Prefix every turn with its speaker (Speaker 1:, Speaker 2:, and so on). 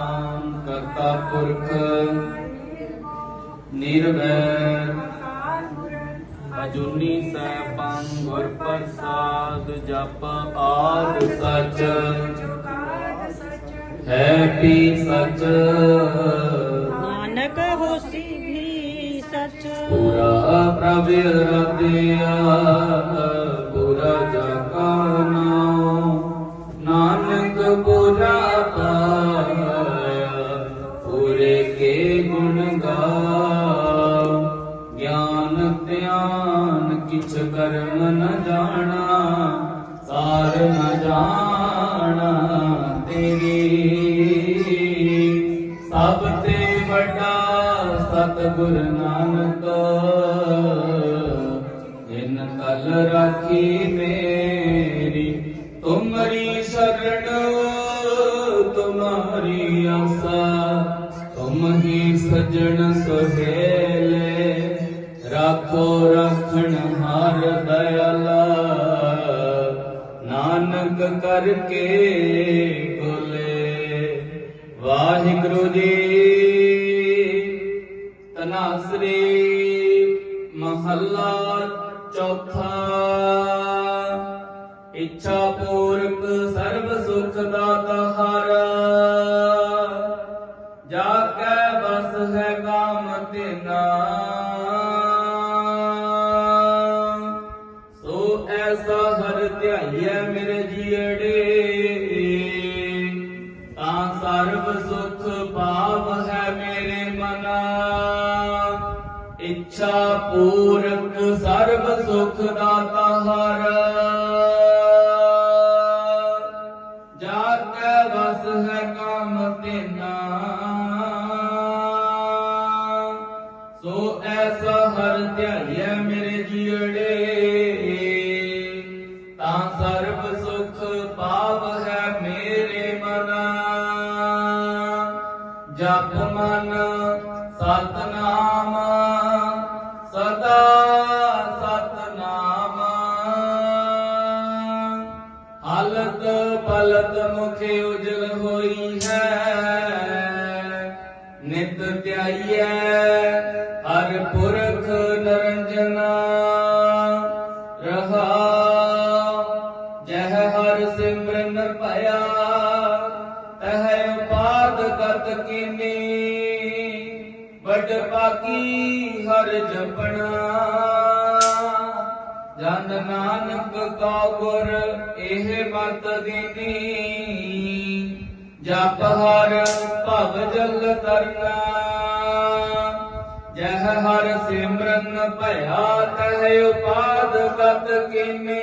Speaker 1: ਕਰਤਾ ਪੁਰਖ ਨਿਰਵੈਰ ਅਜੂਨੀ ਸੈਭੰ ਗੁਰ ਪ੍ਰਸਾਦ ਜਪ ਆਦ ਸਚ। ਹੈ ਪੀ ਸਚ?
Speaker 2: ਨਾਨਕ ਹੋਸੀ ਵੀ ਸਚ।
Speaker 1: ਪੂਰਾ ਪ੍ਰਭ ਰਤਿਆ ਪੂਰਾ ਜਗਾ ਕਰਮ ਨ ਜਾਣਾ, ਸਾਰ ਨ ਜਾਣਾ ਤੇਰੀ। ਸਭ ਤੇ ਵੱਡਾ ਸਤਿਗੁਰ ਨਾਨਕ, ਜਿਨ ਕਲ ਰਾਖੀ ਮੇਰੀ, ਤੁਮਰੀ ਸ਼ਰਨ, ਤੁਮਾਰੀ ਆਸਾ, ਤੁਮ ਹੀ ਸਜਣ ਸੁਹੇਲੇ ਹਰ ਦਇਆਲਾ, ਨਾਨਕ ਕਰਕੇ ਬੋਲੇ ਵਾਹਿਗੁਰੂ ਜੀ ਤਨਾਸਰੀ ਮਹੱਲਾ ਚੌਥਾ। ਇੱਛਾ ਪੂਰਕ ਸਰਬ ਸੁਖ ਦਾਤਾ ਹਰ। ਜਾ ਕੈ ਬਸ ਹੈ ਕਾਮ ਤਿਨਾ। ਸੋ ਐਸਾ ਹਰ ਧਿਆਈਐ ਮੇਰੇ ਜੀੜੇ। ਤਾਂ ਸਰਬ ਸੁਖ ਪਾਵ ਹੈ ਮੇਰੇ ਮਨਾ। ਇੱਛਾ ਪੂਰਕ ਸਰਬ ਸੁਖ ਦਾਤਾ ਹਰ ਜਾ ਕੈ ਵਸ ਹੈ ਕਾਮ ਤੇਨਾ ਸੋ ਐਸਾ ਹਰ ਧਿਆਈਐ ਜਪ ਮਨ ਸਤਨਾਮ, ਸਦਾ ਸਤਨਾਮ। ਹਾਲਤ ਪਲਤ ਮੁਖ ਉਜਲ ਹੋਈ ਹੈ, ਨਿਤ ਧਿਆਈਐ ਹਰ ਪੁਰਖ ਨਰੰਜਨਾ। ਰਹਾ, ਜਹ ਹਰ ਸਿਮਰਨ ਭਇਆ ਤਹ ਉਪਾਦ ਗਤ ਕੀਨੀ ਵੱਡ ਪਾਕੀ ਹਰ ਜਪਣਾ। ਜਨ ਨਾਨਕ ਕਾ ਗੁਰ ਇਹ ਮਤ ਦੀਨੀ ਜਪ ਹਰ ਭਵ ਜਲ ਤਰਨਾ। ਜਹ ਹਰ ਸਿਮਰਨ ਭਇਆ ਤਹ ਉਪਾਦ ਗਤ ਕੀਨੀ